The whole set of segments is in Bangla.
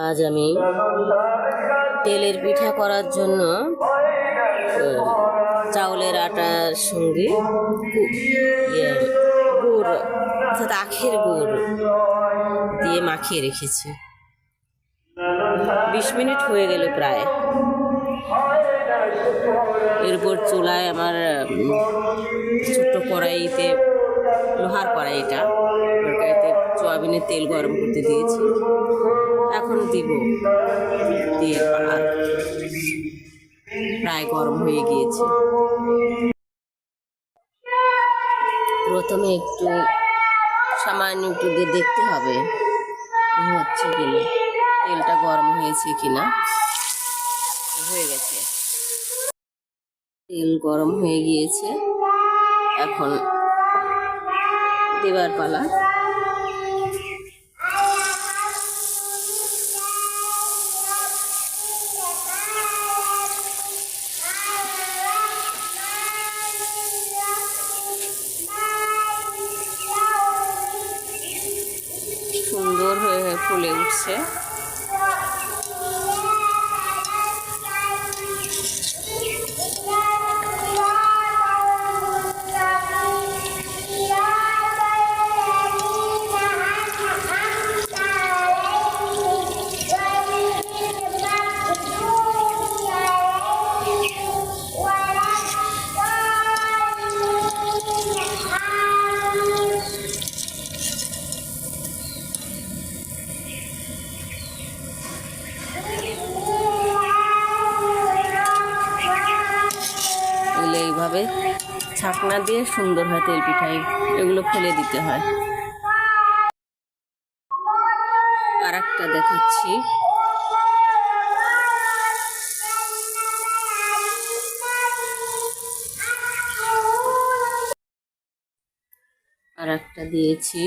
আজ আমি তেলের পিঠা করার জন্য চাউলের আটার সঙ্গে ইয়ে, গুড় অর্থাৎ আখের গুড় দিয়ে মাখিয়ে রেখেছি। বিশ মিনিট হয়ে গেল প্রায়। এরপর চুলায় আমার ছোট্ট কড়াইতে লোহার কড়াইটা কড়াইতে সোয়াবিনের তেল গরম করতে দিয়েছি। এখন দিব দিয়ে আর প্রায় গরম হয়ে গিয়েছে। প্রথমে একটু সামান্য একটু দিয়ে দেখতে হবে হচ্ছে কিনা, তেলটা গরম হয়েছে কিনা। হয়ে গেছে। তেল গরম হয়ে গিয়েছে। এখন দেবার পালা। ফুলে উঠছে। এইভাবে ছাকনা দিয়ে সুন্দর হয় তেল পিঠাই এগুলো ফেলে দিতে হয়। আর একটা দেখাচ্ছি। আর একটা দিয়েছি।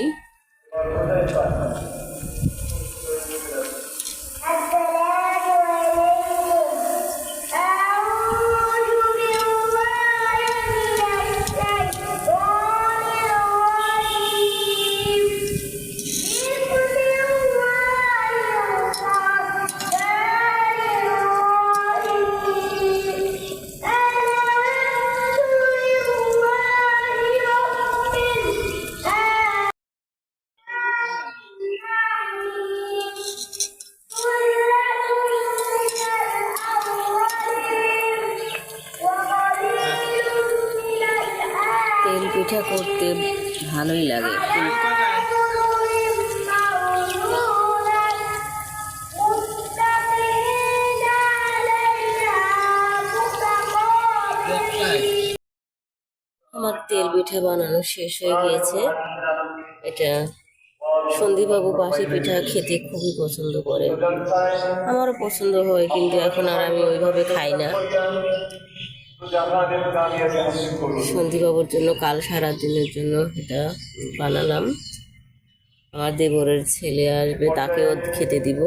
পিঠা করতে ভালোই লাগে। আমার তেল পিঠা বানানো শেষ হয়ে গিয়েছে। এটা সন্দীপবাবু বাসি পিঠা খেতে খুবই পছন্দ করে আমারও পছন্দ হয়, কিন্তু এখন আর আমি ওইভাবে খাই না। সন্দীপবাবুর জন্য কাল সারা দিনের জন্য এটা বানালাম। আমার দেবরের ছেলে আসবে তাকেও খেতে দিব।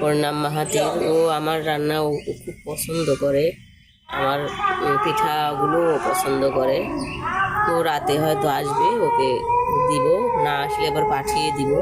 ওর নাম মাহাতির। ও আমার রান্না ও খুব পছন্দ করে। আমার উম, পিঠাগুলোও পছন্দ করে। তো রাতে হয়তো আসবে ওকে দিব। না আসলে আবার পাঠিয়ে দিব।